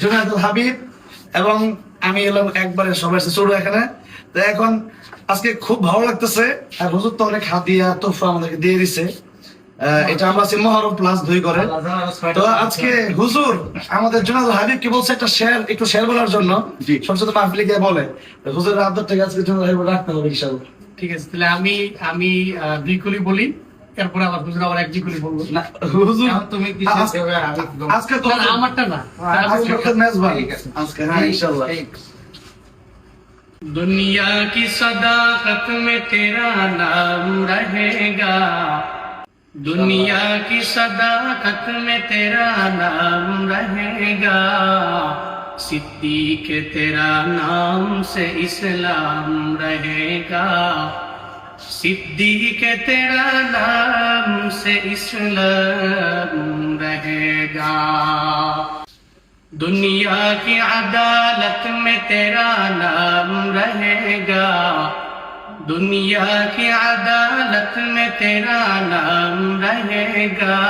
জুনায়দুল হাবিব এবং আমি এলাম একবারে সবাই ছোট এখানে তো এখন আজকে খুব ভালো লাগতেছে আর হুজুর তো অনেক হাতিয়া তোফা আমাদেরকে দিয়ে দিছে এটা আমরা আছি মহরম প্লাস দুই করে তো আজকে হুজুর আমাদের জুনাদুল হাবিব কি বলছে একটা শেয়ার একটু শেয়ার বলার জন্য সংসদ মাহফিলে গিয়ে বলে হুজুরের আদর থেকে আজকে জুনাদুল হাবিব রাখতে হবে ঠিক আছে তাহলে আমি আমি দুই কলি বলি دنیا کی صداقت میں تیرا نام رہے گا دنیا کی صداقت میں تیرا نام رہے گا تیرا نام سے اسلام رہے گا صدیق کے تیرا نام سے اسلام رہے گا دنیا کی عدالت میں تیرا نام رہے گا دنیا کی عدالت میں تیرا نام رہے گا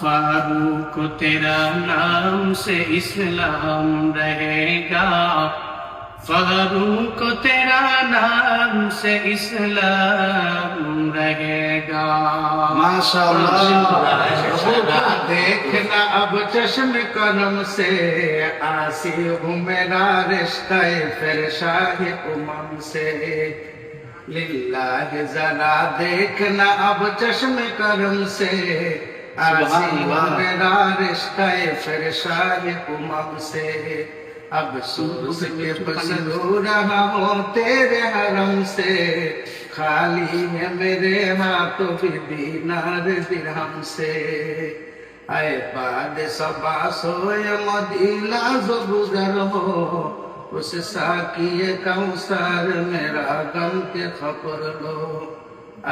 فاروق کو تیرا نام سے اسلام رہے گا فاروق تیرا نام سے اسلام گا ماشاء اللہ دیکھنا اب چشم کرم سے آسی ہوں میرا رشتہ پھر شاہ امم سے للہ ذرا دیکھنا اب چشم کرم سے آسی ہوں میرا رشتہ پھر شاہ امم سے اب سوز کے پسند ہو رہا ہوں تیرے حرم سے خالی ہے میرے ہاں تو بھی دینار درہم سے اے باد سبا سوئے مدیلہ زبودر ہو اس ساکیے کم سار میرا غم کے خبر لو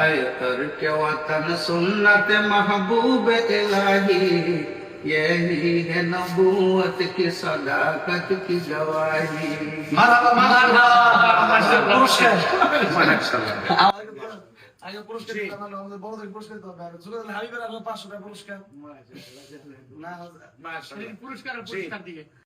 اے ترک وطن سنت محبوب الہی यही है नबूवत की सदाकत की गवाही আগে পুরস্কার আমাদের বড়দের পুরস্কার দিতে হবে ছোট হাবিবের আগে পাঁচশো টাকা পুরস্কার না পুরস্কার পুরস্কার দিয়ে